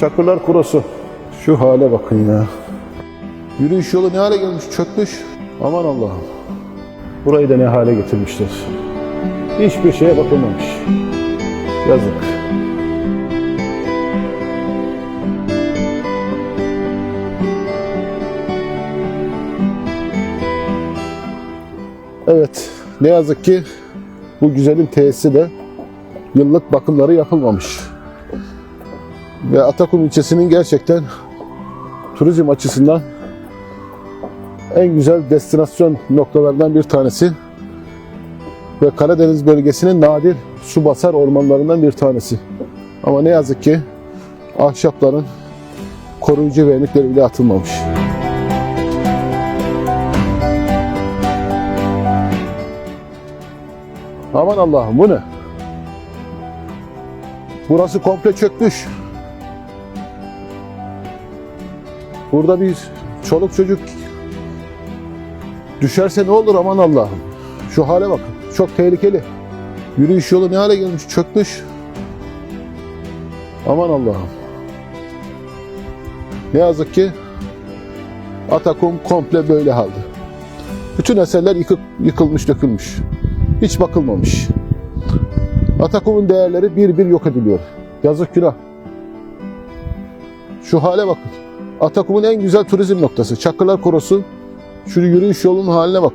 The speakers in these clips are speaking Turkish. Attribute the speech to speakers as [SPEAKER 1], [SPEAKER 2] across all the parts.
[SPEAKER 1] Çakırlar Kurosu. Şu hale bakın ya. Yürüyüş yolu ne hale gelmiş? Çökmüş. Aman Allah'ım. Burayı da ne hale getirmişler. Hiçbir şeye bakılmamış. Yazık. Evet, ne yazık ki bu güzelim tesisi de yıllık bakımları yapılmamış. Ve Atakum ilçesinin gerçekten turizm açısından en güzel destinasyon noktalarından bir tanesi ve Karadeniz bölgesinin nadir su basar ormanlarından bir tanesi. Ama ne yazık ki ahşapların koruyucu vernikleri bile atılmamış. Aman Allah'ım bu ne? Burası komple çökmüş. Burada bir çoluk çocuk düşerse ne olur aman Allah'ım. Şu hale bakın. Çok tehlikeli. Yürüyüş yolu ne hale gelmiş? Çökmüş. Aman Allah'ım. Ne yazık ki Atakum komple böyle halde. Bütün eserler yıkık, yıkılmış, dökülmüş. Hiç bakılmamış. Atakum'un değerleri bir bir yok ediliyor. Yazık günah. Şu hale bakın. Atakum'un en güzel turizm noktası. Çakırlar Korosu. Şu yürüyüş yolunun haline bak.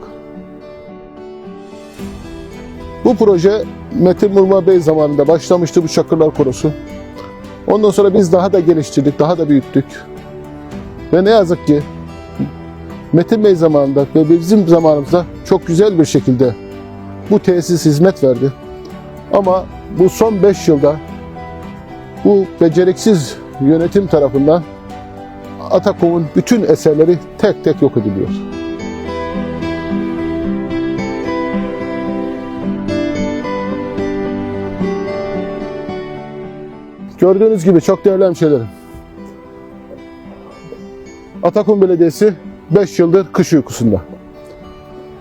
[SPEAKER 1] Bu proje Metin Murma Bey zamanında başlamıştı bu Çakırlar Korosu. Ondan sonra biz daha da geliştirdik, daha da büyüttük. Ve ne yazık ki Metin Bey zamanında ve bizim zamanımızda çok güzel bir şekilde bu tesis hizmet verdi. Ama bu son 5 yılda bu beceriksiz yönetim tarafından Atakum'un bütün eserleri tek tek yok ediliyor. Gördüğünüz gibi çok değerli hemşehrilerim. Atakum Belediyesi 5 yıldır kış uykusunda.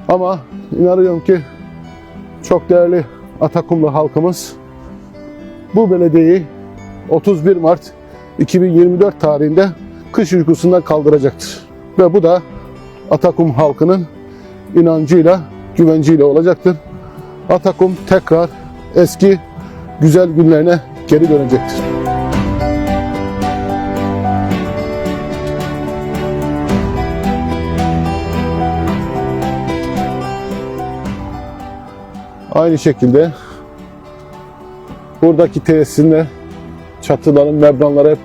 [SPEAKER 1] Ama inanıyorum ki çok değerli Atakumlu halkımız bu belediyeyi 31 Mart 2024 tarihinde kış uykusundan kaldıracaktır. Ve bu da Atakum halkının inancıyla, güvenciyle olacaktır. Atakum tekrar eski güzel günlerine geri dönecektir. Aynı şekilde buradaki tesisinde çatıların membranları hep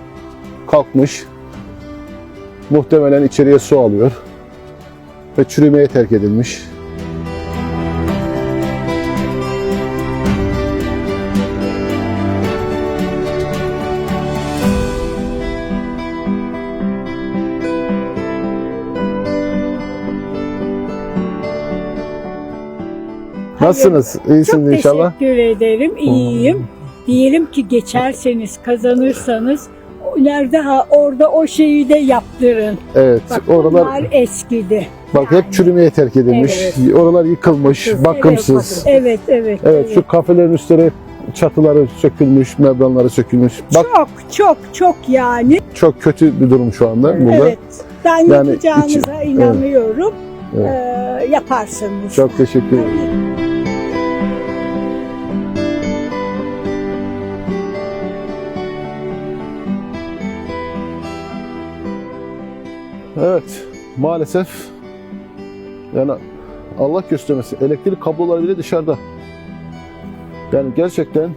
[SPEAKER 1] kalkmış. Muhtemelen içeriye su alıyor ve çürümeye terk edilmiş. Nasılsınız? İyisiniz
[SPEAKER 2] Çok
[SPEAKER 1] inşallah.
[SPEAKER 2] teşekkür ederim. İyiyim. Diyelim ki geçerseniz, kazanırsanız nerede ha orada o şeyi de yaptırın.
[SPEAKER 1] Evet,
[SPEAKER 2] Bak
[SPEAKER 1] oralar
[SPEAKER 2] onlar eskidi.
[SPEAKER 1] bak hep çürümeye terk edilmiş.
[SPEAKER 2] Evet.
[SPEAKER 1] Oralar yıkılmış, bakımsız.
[SPEAKER 2] Evet, evet.
[SPEAKER 1] Evet, şu kafelerin üstleri hep çatıları sökülmüş, membranları sökülmüş. Bak
[SPEAKER 2] Çok, çok, çok yani.
[SPEAKER 1] çok kötü bir durum şu anda burada.
[SPEAKER 2] Evet. Ben
[SPEAKER 1] Yani
[SPEAKER 2] yapacağınıza inanıyorum.
[SPEAKER 1] Evet.
[SPEAKER 2] Ee, yaparsınız.
[SPEAKER 1] Çok teşekkür ederim. Evet, maalesef yani Allah göstermesin elektrik kabloları bile dışarıda. Yani gerçekten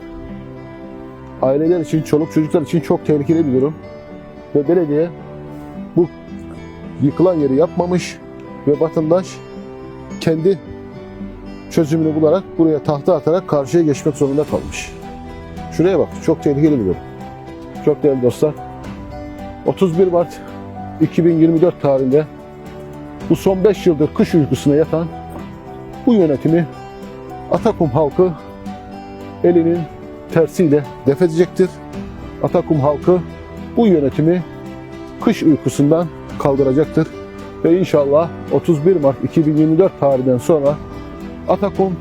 [SPEAKER 1] aileler için, çoluk çocuklar için çok tehlikeli bir durum. Ve belediye bu yıkılan yeri yapmamış ve vatandaş kendi çözümünü bularak buraya tahta atarak karşıya geçmek zorunda kalmış. Şuraya bak, çok tehlikeli bir durum. Çok değerli dostlar. 31 Mart 2024 tarihinde bu son 5 yıldır kış uykusuna yatan bu yönetimi Atakum halkı elinin tersiyle def edecektir. Atakum halkı bu yönetimi kış uykusundan kaldıracaktır. Ve inşallah 31 Mart 2024 tarihinden sonra Atakum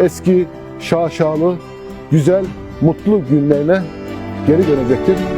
[SPEAKER 1] eski şaşalı, güzel, mutlu günlerine geri dönecektir.